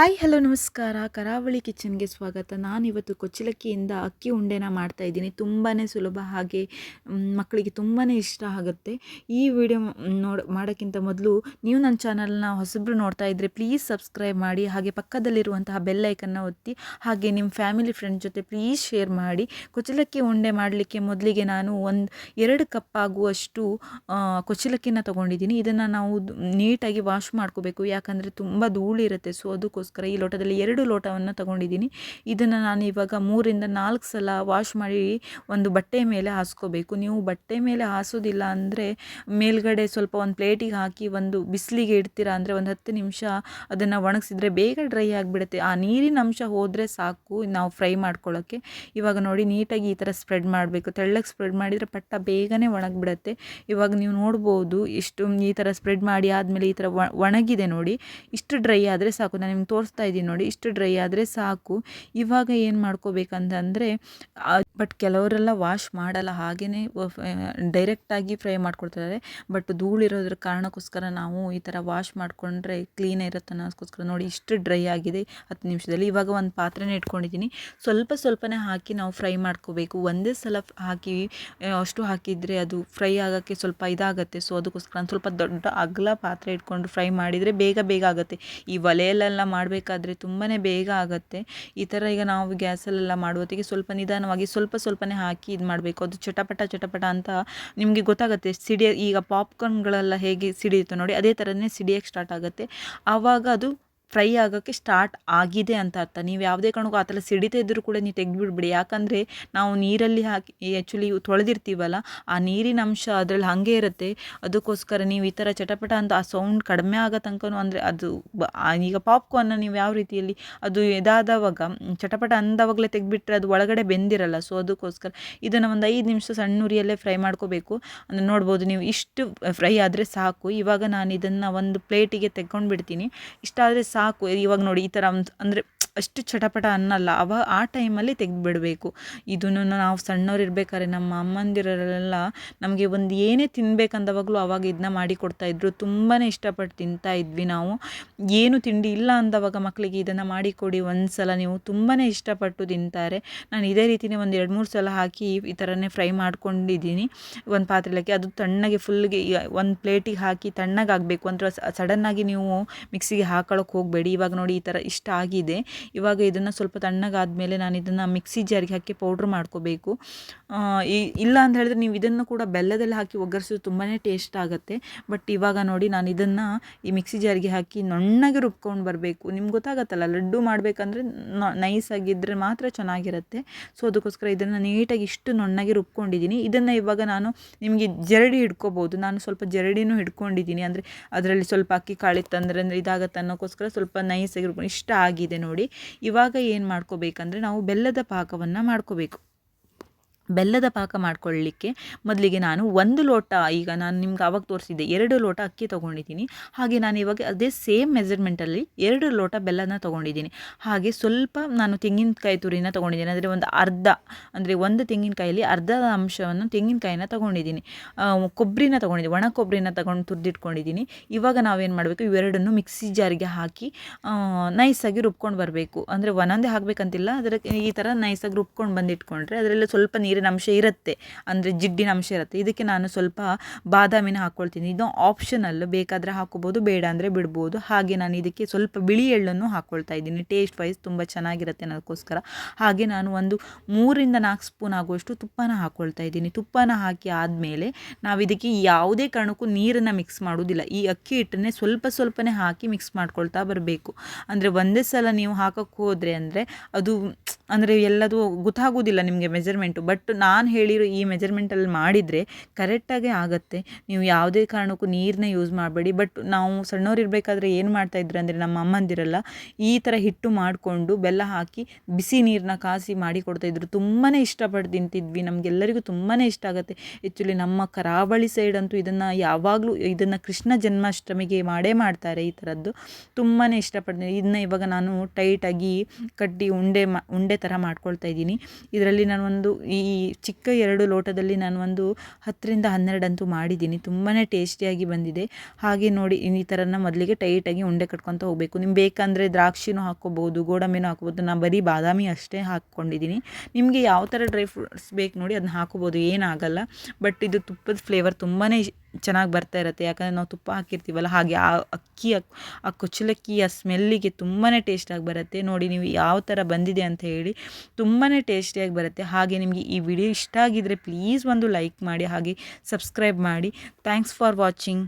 Hi, hello, ನಮಸ್ಕಾರ. ಕರಾವಳಿ ಕಿಚನ್ಗೆ ಸ್ವಾಗತ. ನಾನಿವತ್ತು ಕೊಚ್ಚಲಕ್ಕಿಯಿಂದ ಅಕ್ಕಿ ಉಂಡೆನ ಮಾಡ್ತಾ ಇದ್ದೀನಿ. ತುಂಬಾ ಸುಲಭ ಹಾಗೆ ಮಕ್ಕಳಿಗೆ ತುಂಬಾ ಇಷ್ಟ ಆಗುತ್ತೆ. ಈ ವಿಡಿಯೋ ನೋಡ, ಮಾಡೋಕ್ಕಿಂತ ಮೊದಲು ನೀವು ನನ್ನ ಚಾನಲ್ನ ಹೊಸಬ್ರು ನೋಡ್ತಾ ಇದ್ದರೆ ಪ್ಲೀಸ್ ಸಬ್ಸ್ಕ್ರೈಬ್ ಮಾಡಿ, ಹಾಗೆ ಪಕ್ಕದಲ್ಲಿರುವಂತಹ ಬೆಲ್ಲೈಕನ್ನ ಒತ್ತಿ, ಹಾಗೆ ನಿಮ್ಮ ಫ್ಯಾಮಿಲಿ ಫ್ರೆಂಡ್ ಜೊತೆ ಪ್ಲೀಸ್ ಶೇರ್ ಮಾಡಿ. ಕೊಚ್ಚಲಕ್ಕಿ ಉಂಡೆ ಮಾಡಲಿಕ್ಕೆ ಮೊದಲಿಗೆ ನಾನು ಒಂದು ಎರಡು ಕಪ್ ಆಗುವಷ್ಟು ಕೊಚ್ಚಲಕ್ಕಿನ ತೊಗೊಂಡಿದ್ದೀನಿ. ಇದನ್ನು ನಾವು ನೀಟಾಗಿ ವಾಶ್ ಮಾಡ್ಕೋಬೇಕು. ಯಾಕಂದರೆ ತುಂಬ ಧೂಳಿರುತ್ತೆ, ಸೊ ಅದಕ್ಕೋಸ್ಕರ ಈ ಲೋಟದಲ್ಲಿ ಎರಡು ಲೋಟವನ್ನು ತಗೊಂಡಿದ್ದೀನಿ. ಇದನ್ನು ನಾನು ಇವಾಗ ಮೂರಿಂದ ನಾಲ್ಕು ಸಲ ವಾಶ್ ಮಾಡಿ ಒಂದು ಬಟ್ಟೆ ಮೇಲೆ ಹಾಸ್ಕೋಬೇಕು. ನೀವು ಬಟ್ಟೆ ಮೇಲೆ ಹಾಸೋದಿಲ್ಲ ಅಂದರೆ ಮೇಲ್ಗಡೆ ಸ್ವಲ್ಪ ಒಂದು ಪ್ಲೇಟಿಗೆ ಹಾಕಿ ಒಂದು ಬಿಸಿಲಿಗೆ ಇಡ್ತೀರಾ ಅಂದರೆ ಒಂದು ಹತ್ತು ನಿಮಿಷ ಅದನ್ನು ಒಣಗಿಸಿದ್ರೆ ಬೇಗ ಡ್ರೈ ಆಗಿಬಿಡುತ್ತೆ. ಆ ನೀರಿನ ಅಂಶ ಹೋದರೆ ಸಾಕು ನಾವು ಫ್ರೈ ಮಾಡ್ಕೊಳ್ಳೋಕ್ಕೆ ಇವಾಗ ನೋಡಿ ನೀಟಾಗಿ ಈ ಥರ ಸ್ಪ್ರೆಡ್ ಮಾಡಬೇಕು. ತೆಳ್ಳಗೆ ಸ್ಪ್ರೆಡ್ ಮಾಡಿದರೆ ಪಟ್ಟ ಬೇಗನೆ ಒಣಗಿಬಿಡುತ್ತೆ. ಇವಾಗ ನೀವು ನೋಡ್ಬೋದು ಇಷ್ಟು ಈ ಥರ ಸ್ಪ್ರೆಡ್ ಮಾಡಿ ಆದಮೇಲೆ ಈ ಥರ ಒಣಗಿದೆ ನೋಡಿ. ಇಷ್ಟು ಡ್ರೈ ಆದರೆ ಸಾಕು. ನಾನು ನಿಮ್ಗೆ ತೋರಿಸ್ತಾ ಇದ್ದೀನಿ ನೋಡಿ, ಇಷ್ಟು ಡ್ರೈ ಆದರೆ ಸಾಕು. ಇವಾಗ ಏನು ಮಾಡ್ಕೋಬೇಕಂತಂದರೆ ಬಟ್ ಕೆಲವರೆಲ್ಲ ವಾಶ್ ಮಾಡಲ್ಲ ಹಾಗೆಯೇ ಡೈರೆಕ್ಟಾಗಿ ಫ್ರೈ ಮಾಡ್ಕೊಳ್ತಾರೆ ಬಟ್ ಧೂಳಿರೋದ್ರ ಕಾರಣಕ್ಕೋಸ್ಕರ ನಾವು ಈ ಥರ ವಾಶ್ ಮಾಡಿಕೊಂಡ್ರೆ ಕ್ಲೀನ್ ಇರುತ್ತೆ ಅನ್ನೋದಕ್ಕೋಸ್ಕರ ನೋಡಿ, ಇಷ್ಟು ಡ್ರೈ ಆಗಿದೆ ಹತ್ತು ನಿಮಿಷದಲ್ಲಿ. ಇವಾಗ ಒಂದು ಪಾತ್ರೆನೇ ಇಟ್ಕೊಂಡಿದ್ದೀನಿ. ಸ್ವಲ್ಪ ಸ್ವಲ್ಪನೇ ಹಾಕಿ ನಾವು ಫ್ರೈ ಮಾಡ್ಕೋಬೇಕು. ಒಂದೇ ಸಲ ಹಾಕಿ ಅಷ್ಟು ಹಾಕಿದರೆ ಅದು ಫ್ರೈ ಆಗೋಕ್ಕೆ ಸ್ವಲ್ಪ ಇದಾಗುತ್ತೆ. ಸೊ ಅದಕ್ಕೋಸ್ಕರ ಸ್ವಲ್ಪ ದೊಡ್ಡ ಅಗಲ ಪಾತ್ರೆ ಇಟ್ಕೊಂಡು ಫ್ರೈ ಮಾಡಿದರೆ ಬೇಗ ಬೇಗ ಆಗುತ್ತೆ. ಈ ಒಲೆಯಲ್ಲೆಲ್ಲ ಮಾಡಬೇಕಾದ್ರೆ ತುಂಬಾ ಬೇಗ ಆಗುತ್ತೆ. ಈ ಥರ ಈಗ ನಾವು ಗ್ಯಾಸಲ್ಲೆಲ್ಲ ಮಾಡುವತ್ತಿಗೆ ಸ್ವಲ್ಪ ನಿಧಾನವಾಗಿ ಸ್ವಲ್ಪ ಸ್ವಲ್ಪನೇ ಹಾಕಿ ಇದು ಮಾಡಬೇಕು. ಅದು ಚಟಪಟ ಚಟಪಟ ಅಂತ ನಿಮಗೆ ಗೊತ್ತಾಗುತ್ತೆ. ಸಿಡಿಯ ಈಗ ಪಾಪ್ಕಾರ್ನ್ಗಳೆಲ್ಲ ಹೇಗೆ ಸಿಡಿಯುತ್ತೋ ನೋಡಿ, ಅದೇ ಥರನೇ ಸಿಡಿಯಕ್ಕೆ ಸ್ಟಾರ್ಟ್ ಆಗುತ್ತೆ. ಆವಾಗ ಅದು ಫ್ರೈ ಆಗೋಕ್ಕೆ ಸ್ಟಾರ್ಟ್ ಆಗಿದೆ ಅಂತ ಅರ್ಥ. ನೀವು ಯಾವುದೇ ಕಾರಣಕ್ಕೂ ಆ ಥರ ಸಿಡಿತಾ ಇದ್ದರೂ ಕೂಡ ನೀವು ತೆಗೆದುಬಿಡ್ಬಿಡಿ. ಯಾಕಂದರೆ ನಾವು ನೀರಲ್ಲಿ ಹಾಕಿ ಆ್ಯಕ್ಚುಲಿ ತೊಳೆದಿರ್ತೀವಲ್ಲ, ಆ ನೀರಿನ ಅಂಶ ಅದರಲ್ಲಿ ಹಾಗೆ ಇರುತ್ತೆ. ಅದಕ್ಕೋಸ್ಕರ ನೀವು ಈ ಥರ ಚಟಪಟ ಅಂತ ಆ ಸೌಂಡ್ ಕಡಿಮೆ ಆಗೋ ತನಕನೂ ಅಂದರೆ ಅದು ಈಗ ಪಾಪ್ಕಾರ್ನ್ನ ನೀವು ಯಾವ ರೀತಿಯಲ್ಲಿ ಅದು ಇದಾದವಾಗ, ಚಟಪಟ ಅಂದವಾಗಲೇ ತೆಗೆದುಬಿಟ್ರೆ ಅದು ಒಳಗಡೆ ಬೆಂದಿರಲ್ಲ. ಸೊ ಅದಕ್ಕೋಸ್ಕರ ಇದನ್ನು ಒಂದು ಐದು ನಿಮಿಷ ಸಣ್ಣ ಉರಿಯಲ್ಲೇ ಫ್ರೈ ಮಾಡ್ಕೋಬೇಕು. ಅಂದರೆ ನೋಡ್ಬೋದು ನೀವು ಇಷ್ಟು ಫ್ರೈ ಆದರೆ ಸಾಕು. ಇವಾಗ ನಾನು ಇದನ್ನು ಒಂದು ಪ್ಲೇಟಿಗೆ ತೆಗೊಂಡು ಬಿಡ್ತೀನಿ ಇಷ್ಟಾದರೆ ಸಾಕು. ಇವಾಗ ನೋಡಿ ಈ ಥರ ಒಂದು ಅಂದರೆ ಅಷ್ಟು ಚಟಪಟ ಅನ್ನಲ್ಲ. ಅವ ಆ ಟೈಮಲ್ಲಿ ತೆಗೆದುಬಿಡಬೇಕು. ಇದನ್ನು ನಾವು ಸಣ್ಣವ್ರು ಇರ್ಬೇಕಾದ್ರೆ ನಮ್ಮ ಅಮ್ಮಂದಿರಲ್ಲೆಲ್ಲ ನಮಗೆ ಒಂದು ಏನೇ ತಿನ್ಬೇಕಂದವಾಗಲೂ ಅವಾಗ ಇದನ್ನ ಮಾಡಿ ಕೊಡ್ತಾಯಿದ್ರು ತುಂಬಾ ಇಷ್ಟಪಟ್ಟು ತಿಂತಾ ಇದ್ವಿ ನಾವು. ಏನು ತಿಂಡಿ ಇಲ್ಲ ಅಂದವಾಗ ಮಕ್ಕಳಿಗೆ ಇದನ್ನು ಮಾಡಿಕೊಡಿ ಒಂದು ಸಲ ನೀವು ತುಂಬಾ ಇಷ್ಟಪಟ್ಟು ತಿಂತಾರೆ. ನಾನು ಇದೇ ರೀತಿಯೇ ಒಂದು ಎರಡು ಮೂರು ಸಲ ಹಾಕಿ ಈ ಥರನೇ ಫ್ರೈ ಮಾಡ್ಕೊಂಡಿದ್ದೀನಿ. ಒಂದು ಪಾತ್ರೆಲಕ್ಕೆ ಅದು ತಣ್ಣಗೆ ಫುಲ್ಗೆ ಒಂದು ಪ್ಲೇಟಿಗೆ ಹಾಕಿ ತಣ್ಣಗಾಗಬೇಕು. ಅಂದರೆ ಸಡನ್ನಾಗಿ ನೀವು ಮಿಕ್ಸಿಗೆ ಹಾಕೊಳ್ಳೋಕೆ ಹೋಗಬೇಡಿ. ಇವಾಗ ನೋಡಿ ಈ ಥರ ಇಷ್ಟ ಆಗಿದೆ. ಇವಾಗ ಇದನ್ನು ಸ್ವಲ್ಪ ತಣ್ಣಗಾದ್ಮೇಲೆ ನಾನು ಇದನ್ನು ಮಿಕ್ಸಿ ಜಾರಿಗೆ ಹಾಕಿ ಪೌಡ್ರ್ ಮಾಡ್ಕೋಬೇಕು. ಇಲ್ಲ ಅಂತ ಹೇಳಿದ್ರೆ ನೀವು ಇದನ್ನು ಕೂಡ ಬೆಲ್ಲದಲ್ಲಿ ಹಾಕಿ ಒಗ್ಗರಿಸೋದು ತುಂಬಾ ಟೇಸ್ಟ್ ಆಗುತ್ತೆ. ಬಟ್ ಇವಾಗ ನೋಡಿ ನಾನು ಇದನ್ನು ಈ ಮಿಕ್ಸಿ ಜಾರಿಗೆ ಹಾಕಿ ನುಣ್ಣಗೆ ರುಬ್ಕೊಂಡು ಬರಬೇಕು. ನಿಮ್ಗೆ ಗೊತ್ತಾಗತ್ತಲ್ಲ, ಲಡ್ಡು ಮಾಡಬೇಕಂದ್ರೆ ನೈಸ್ ಆಗಿದ್ದರೆ ಮಾತ್ರ ಚೆನ್ನಾಗಿರುತ್ತೆ. ಸೊ ಅದಕ್ಕೋಸ್ಕರ ಇದನ್ನು ನೀಟಾಗಿ ಇಷ್ಟು ನುಣ್ಣಗೆ ರುಬ್ಕೊಂಡಿದ್ದೀನಿ. ಇದನ್ನು ಇವಾಗ ನಾನು ನಿಮಗೆ ಜರಡಿ ಹಿಡ್ಕೋಬೋದು. ನಾನು ಸ್ವಲ್ಪ ಜರಡಿನೂ ಹಿಡ್ಕೊಂಡಿದ್ದೀನಿ. ಅಂದರೆ ಅದರಲ್ಲಿ ಸ್ವಲ್ಪ ಅಕ್ಕಿ ಕಾಳಿತ್ತಂದ್ರೆ ಅಂದರೆ ಇದಾಗತ್ತೆ ಅನ್ನೋಕ್ಕೋಸ್ಕರ ಸ್ವಲ್ಪ ನೈಸಾಗಿ ರುಬ್ಕೊಂಡು ಇಷ್ಟ ಆಗಿದೆ ನೋಡಿ. ಇವಾಗ ಏನು ಮಾಡ್ಕೋಬೇಕಂದ್ರೆ ನಾವು ಬೆಲ್ಲದ ಪಾಕವನ್ನು ಮಾಡ್ಕೋಬೇಕು. ಬೆಲ್ಲದ ಪಾಕ ಮಾಡ್ಕೊಳ್ಳಿಕ್ಕೆ ಮೊದಲಿಗೆ ನಾನು ಒಂದು ಲೋಟ, ಈಗ ನಾನು ನಿಮ್ಗೆ ಆವಾಗ ತೋರಿಸಿದ್ದೆ ಎರಡು ಲೋಟ ಅಕ್ಕಿ ತೊಗೊಂಡಿದ್ದೀನಿ. ಹಾಗೆ ನಾನು ಇವಾಗ ಅದೇ ಸೇಮ್ ಮೆಜರ್ಮೆಂಟಲ್ಲಿ ಎರಡು ಲೋಟ ಬೆಲ್ಲನ ತೊಗೊಂಡಿದ್ದೀನಿ. ಹಾಗೆ ಸ್ವಲ್ಪ ನಾನು ತೆಂಗಿನಕಾಯಿ ತುರಿನ ತೊಗೊಂಡಿದ್ದೀನಿ. ಅಂದರೆ ಒಂದು ಅರ್ಧ, ಅಂದರೆ ಒಂದು ತೆಂಗಿನಕಾಯಲ್ಲಿ ಅರ್ಧ ಅಂಶವನ್ನು ತೆಂಗಿನಕಾಯಿನ ತೊಗೊಂಡಿದ್ದೀನಿ. ಕೊಬ್ಬರಿನ ತೊಗೊಂಡಿದ್ದೀನಿ, ಒಣ ಕೊಬ್ಬರಿನ ತೊಗೊಂಡು ತುರಿದಿಟ್ಕೊಂಡಿದ್ದೀನಿ. ಇವಾಗ ನಾವೇನು ಮಾಡಬೇಕು, ಇವೆರಡನ್ನು ಮಿಕ್ಸಿ ಜಾರಿಗೆ ಹಾಕಿ ನೈಸಾಗಿ ರುಬ್ಕೊಂಡು ಬರಬೇಕು. ಅಂದರೆ ಒಂದೊಂದೇ ಹಾಕಬೇಕಂತಿಲ್ಲ ಅದರ ಈ ಥರ ನೈಸಾಗಿ ರುಬ್ಕೊಂಡು ಬಂದಿಟ್ಕೊಂಡ್ರೆ ಅದರಲ್ಲಿ ಸ್ವಲ್ಪ ನೀರಿನ ಅಂಶ ಇರುತ್ತೆ. ಅಂದರೆ ಜಿಡ್ಡಿನ ಅಂಶ ಇರುತ್ತೆ. ಇದಕ್ಕೆ ನಾನು ಸ್ವಲ್ಪ ಬಾದಾಮಿನ ಹಾಕ್ಕೊಳ್ತೀನಿ ಇದು ಆಪ್ಷನಲ್ ಬೇಕಾದರೆ ಹಾಕೋಬೋದು, ಬೇಡ ಅಂದರೆ ಬಿಡ್ಬೋದು. ಹಾಗೆ ನಾನು ಇದಕ್ಕೆ ಸ್ವಲ್ಪ ಬಿಳಿ ಎಳ್ಳನ್ನು ಹಾಕ್ಕೊಳ್ತಾ ಇದ್ದೀನಿ. ಟೇಸ್ಟ್ ವೈಸ್ ತುಂಬ ಚೆನ್ನಾಗಿರುತ್ತೆ ಅದಕ್ಕೋಸ್ಕರ ಹಾಗೆ ನಾನು ಒಂದು ಮೂರಿಂದ ನಾಲ್ಕು ಸ್ಪೂನ್ ಆಗುವಷ್ಟು ತುಪ್ಪನ ಹಾಕ್ಕೊಳ್ತಾ ಇದ್ದೀನಿ. ತುಪ್ಪನ ಹಾಕಿ ಆದಮೇಲೆ ನಾವು ಇದಕ್ಕೆ ಯಾವುದೇ ಕಾರಣಕ್ಕೂ ನೀರನ್ನು ಮಿಕ್ಸ್ ಮಾಡೋದಿಲ್ಲ ಈ ಅಕ್ಕಿ ಹಿಟ್ಟನ್ನೇ ಸ್ವಲ್ಪ ಸ್ವಲ್ಪನೇ ಹಾಕಿ ಮಿಕ್ಸ್ ಮಾಡ್ಕೊಳ್ತಾ ಬರಬೇಕು. ಅಂದರೆ ಒಂದೇ ಸಲ ನೀವು ಹಾಕೋಕ್ಕೆ ಹೋದರೆ ಅಂದರೆ ಅದು ಅಂದರೆ ಎಲ್ಲದು ಗೊತ್ತಾಗೋದಿಲ್ಲ ನಿಮಗೆ ಮೆಜರ್ಮೆಂಟು ಬಟ್ ನಾನು ಹೇಳಿರೋ ಈ ಮೆಜರ್ಮೆಂಟಲ್ಲಿ ಮಾಡಿದರೆ ಕರೆಕ್ಟಾಗೇ ಆಗುತ್ತೆ. ನೀವು ಯಾವುದೇ ಕಾರಣಕ್ಕೂ ನೀರನ್ನ ಯೂಸ್ ಮಾಡಬೇಡಿ. ಬಟ್ ನಾವು ಸಣ್ಣವ್ರು ಇರಬೇಕಾದ್ರೆ ಏನು ಮಾಡ್ತಾಯಿದ್ರು ಅಂದರೆ ನಮ್ಮ ಅಮ್ಮಂದಿರಲ್ಲ ಈ ಥರ ಹಿಟ್ಟು ಮಾಡಿಕೊಂಡು ಬೆಲ್ಲ ಹಾಕಿ ಬಿಸಿ ನೀರನ್ನ ಕಾಸಿ ಮಾಡಿ ಕೊಡ್ತಾಯಿದ್ರು ತುಂಬಾ ಇಷ್ಟಪಟ್ಟು ತಿಂತಿದ್ವಿ. ನಮಗೆಲ್ಲರಿಗೂ ತುಂಬಾ ಇಷ್ಟ ಆಗುತ್ತೆ. ಆ್ಯಕ್ಚುಲಿ ನಮ್ಮ ಕರಾವಳಿ ಸೈಡ್ ಅಂತೂ ಇದನ್ನು ಯಾವಾಗಲೂ ಇದನ್ನು ಕೃಷ್ಣ ಜನ್ಮಾಷ್ಟಮಿಗೆ ಮಾಡೇ ಮಾಡ್ತಾರೆ ಈ ಥರದ್ದು ತುಂಬಾ ಇಷ್ಟಪಡ್ತೀನಿ. ಇದನ್ನ ಇವಾಗ ನಾನು ಟೈಟಾಗಿ ಕಟ್ಟಿ ಉಂಡೆ ಮಾ, ಉಂಡೆ ಥರ ಮಾಡ್ಕೊಳ್ತಾ ಇದ್ದೀನಿ. ಇದರಲ್ಲಿ ನಾನು ಒಂದು ಈ ಚಿಕ್ಕ ಎರಡು ಲೋಟದಲ್ಲಿ ನಾನು ಒಂದು ಹತ್ತರಿಂದ ಹನ್ನೆರಡಂತೂ ಮಾಡಿದ್ದೀನಿ. ತುಂಬಾ ಟೇಸ್ಟಿಯಾಗಿ ಬಂದಿದೆ. ಹಾಗೆ ನೋಡಿ ಈ ಥರನ ಮೊದಲಿಗೆ ಟೈಟಾಗಿ ಉಂಡೆ ಕಟ್ಕೊತ ಹೋಗಬೇಕು. ನಿಮ್ಗೆ ಬೇಕಂದರೆ ದ್ರಾಕ್ಷಿನೂ ಹಾಕ್ಕೋಬೋದು, ಗೋಡಂಬಿನೂ ಹಾಕ್ಬೋದು ನಾನು ಬರೀ ಬಾದಾಮಿ ಅಷ್ಟೇ ಹಾಕ್ಕೊಂಡಿದ್ದೀನಿ. ನಿಮಗೆ ಯಾವ ಥರ ಡ್ರೈ ಫ್ರೂಟ್ಸ್ ಬೇಕು ನೋಡಿ ಅದನ್ನ ಹಾಕೋಬೋದು ಏನಾಗಲ್ಲ ಬಟ್ ಇದು ತುಪ್ಪದ ಫ್ಲೇವರ್ ತುಂಬಾ ಚೆನ್ನಾಗಿ ಬರ್ತಾ ಇರುತ್ತೆ. ಯಾಕಂದರೆ ನಾವು ತುಪ್ಪ ಹಾಕಿರ್ತೀವಲ್ಲ, ಹಾಗೆ ಆ ಅಕ್ಕಿ, ಆ ಕುಚ್ಚಲಕ್ಕಿ, ಆ ಸ್ಮೆಲ್ಲಿಗೆ ತುಂಬಾ ಟೇಸ್ಟಾಗಿ ಬರುತ್ತೆ. ನೋಡಿ ನೀವು ಯಾವ ಥರ ಬಂದಿದೆ ಅಂತ ಹೇಳಿ ತುಂಬಾ ಟೇಸ್ಟಿಯಾಗಿ ಬರುತ್ತೆ. ಹಾಗೆ ನಿಮಗೆ ಈ ವಿಡಿಯೋ ಇಷ್ಟ ಆಗಿದ್ದರೆ ಪ್ಲೀಸ್ ಒಂದು ಲೈಕ್ ಮಾಡಿ, ಹಾಗೆ ಸಬ್ಸ್ಕ್ರೈಬ್ ಮಾಡಿ. Thanks for watching